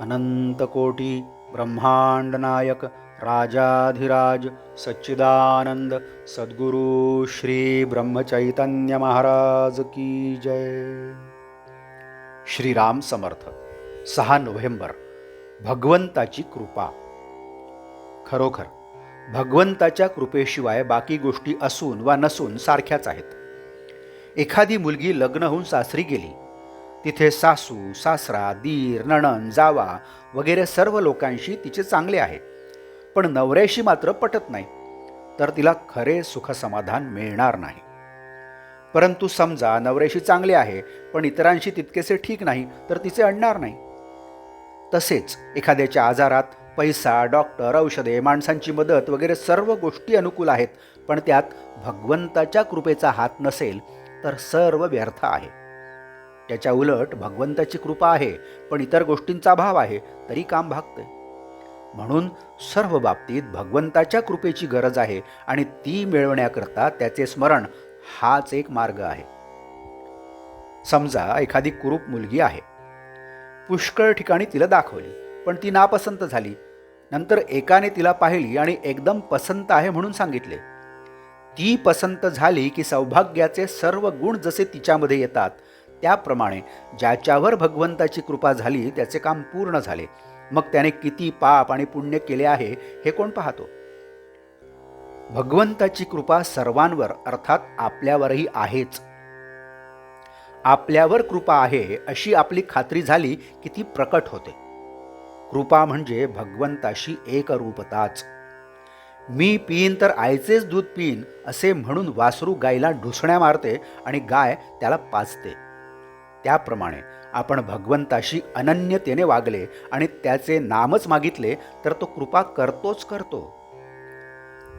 अनंतकोटी ब्रह्मांड नायक राजाधिराज सच्चिदानंद सद्गुरु श्री ब्रह्मचैतन्य महाराज की जय। श्रीराम समर्थ सहा नोव्हेंबर भगवंताची कृपा। खरोखर भगवंताच्या कृपेशिवाय बाकी गोष्टी असून वा नसून सारख्याच आहेत. एखादी मुलगी लग्न होऊन सासरी गेली तिथे सासू सासरा दीर नणन जावा वगैरे सर्व लोकांशी तिचे चांगले आहे. पण नवऱ्याशी मात्र पटत नाही. तर तिला खरे सुखसमाधान मिळणार नाही. परंतु समजा नवऱ्याशी चांगले आहे पण इतरांशी तितकेसे ठीक नाही तर तिचे अडणार नाही. तसेच एखाद्याच्या आजारात पैसा डॉक्टर औषधे माणसांची मदत वगैरे सर्व गोष्टी अनुकूल आहेत पण त्यात भगवंताच्या कृपेचा हात नसेल तर सर्व व्यर्थ आहे. त्याच्या उलट भगवंताची कृपा आहे पण इतर गोष्टींचा अभाव आहे तरी काम भागते म्हणून सर्व बाबतीत भगवंताच्या कृपेची गरज आहे आणि ती मिळवण्याकरता त्याचे स्मरण हाच एक मार्ग आहे. समजा एखादी कुरूप मुलगी आहे. पुष्कळ ठिकाणी तिला दाखवली पण ती नापसंत झाली. नंतर एकाने तिला पाहिली आणि एकदम पसंत आहे म्हणून सांगितले. ती पसंत झाली की सौभाग्याचे सर्व गुण जसे तिच्यामध्ये येतात त्याप्रमाणे ज्याच्यावर भगवंताची कृपा झाली त्याचे काम पूर्ण झाले. मग त्याने किती पाप आणि पुण्य केले आहे हे कोण पाहतो? भगवंताची कृपा सर्वांवर अर्थात आपल्यावरही आहेच. आपल्यावर कृपा आहे अशी आपली खात्री झाली की ती प्रकट होते. कृपा म्हणजे भगवंताशी एकरूपताच. मी पिईन तर आईचेच दूध पिईन असे म्हणून वासरू गायला ढुसण्या मारते आणि गाय त्याला पाचते त्याप्रमाणे आपण भगवंताशी अनन्यतेने वागले आणि त्याचे नामच मागितले तर तो कृपा करतोच करतो.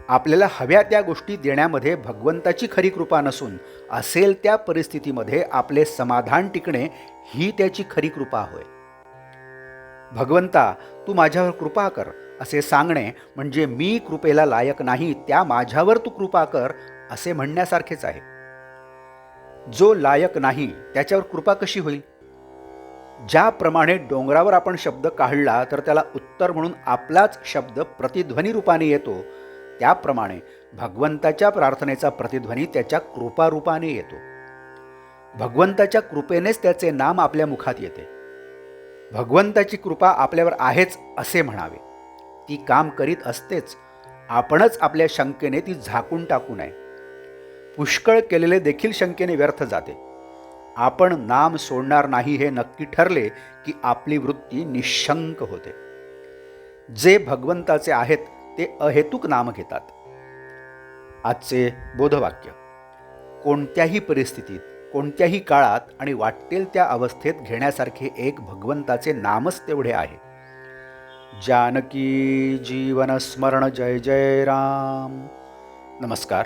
आपल्याला हव्या त्या गोष्टी देण्यामध्ये भगवंताची खरी कृपा नसून असेल त्या परिस्थितीमध्ये आपले समाधान टिकणे ही त्याची खरी कृपा होय. भगवंता तू माझ्यावर कृपा कर असे सांगणे म्हणजे मी कृपेला लायक नाही त्या माझ्यावर तू कृपा कर असे म्हणण्यासारखेच आहे. जो लायक नाही त्याच्यावर कृपा कशी होईल? ज्याप्रमाणे डोंगरावर आपण शब्द काढला तर त्याला उत्तर म्हणून आपलाच शब्द प्रतिध्वनी रूपाने येतो. त्याप्रमाणे भगवंताच्या प्रार्थनेचा प्रतिध्वनी त्याच्या कृपारूपाने येतो. भगवंताच्या कृपेनेच त्याचे नाम आपल्या मुखात येते. भगवंताची कृपा आपल्यावर आहेच असे म्हणावे. ती काम करीत असतेच. आपणच आपल्या शंकेने ती झाकून टाकू नये. पुष्कळ केलेले देखील शंकेने व्यर्थ जाते. आपण नाम सोडणार नाही हे नक्की ठरले की आपली वृत्ती निशंक होते. जे भगवंताचे आहेत ते अहेतुक नाम घेतात. आजचे बोधवाक्य कोणत्याही परिस्थितीत कोणत्याही काळात आणि वाटेल त्या अवस्थेत घेण्यासारखे एक भगवंताचे नामच तेवढे आहे. जानकी जीवन स्मरण जय जय राम. नमस्कार.